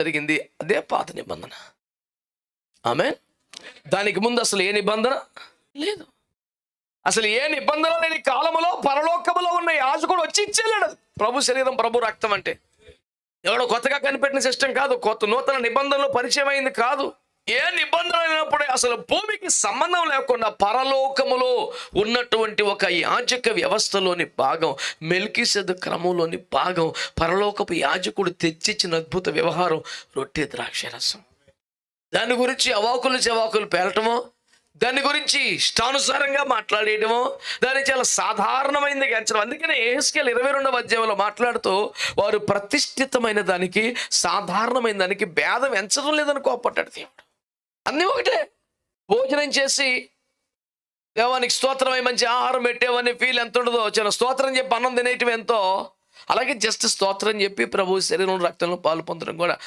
జరిగింది అదే పాత నిబంధన. ఆమె దానికి ముందు అసలు ఏ నిబంధన? లేదు. అసలు ఏ నిబంధన లేని కాలములో పరలోకములో ఉన్న యాజకుడు వచ్చి ఇచ్చేలేడు ప్రభు శరీరం ప్రభు రక్తం అంటే. ఎవడో కొత్తగా కనిపెట్టిన సిస్టమ్ కాదు కొత్త నూతన నిబంధనలు పరిచయం అయింది కాదు. ఏ నిబంధన అయినప్పుడే అసలు భూమికి సంబంధం లేకుండా పరలోకములో ఉన్నటువంటి ఒక యాజక వ్యవస్థలోని భాగం మెల్కిసెద్ క్రమంలోని భాగం పరలోకపు యాజకుడు తెచ్చిచ్చిన అద్భుత వ్యవహారం రొట్టె ద్రాక్షరసం దాని గురించి అవాకులు చెవాకులు పేలటమో దాని గురించి ఇష్టానుసారంగా మాట్లాడేయడమో దాన్ని చాలా సాధారణమైనది ఎంచడం అందుకనే ఏస్కేల్ ఇరవై రెండవ అధ్యాయంలో మాట్లాడుతూ వారు ప్రతిష్ఠితమైన దానికి సాధారణమైన దానికి భేదం ఎంచడం లేదని కోపడ్డాడు దేవుడు. అన్నీ ఒకటే. భోజనం చేసి దేవానికి స్తోత్రమై మంచి ఆహారం పెట్టేవని ఫీల్ ఎంత ఉండదో చిన్న స్తోత్రం చెప్పి అన్నం తినేయటం ఎంతో. అలాగే జస్ట్ స్తోత్రం చెప్పి ప్రభు శరీరం రక్తంలో పాలు పొందడం కూడా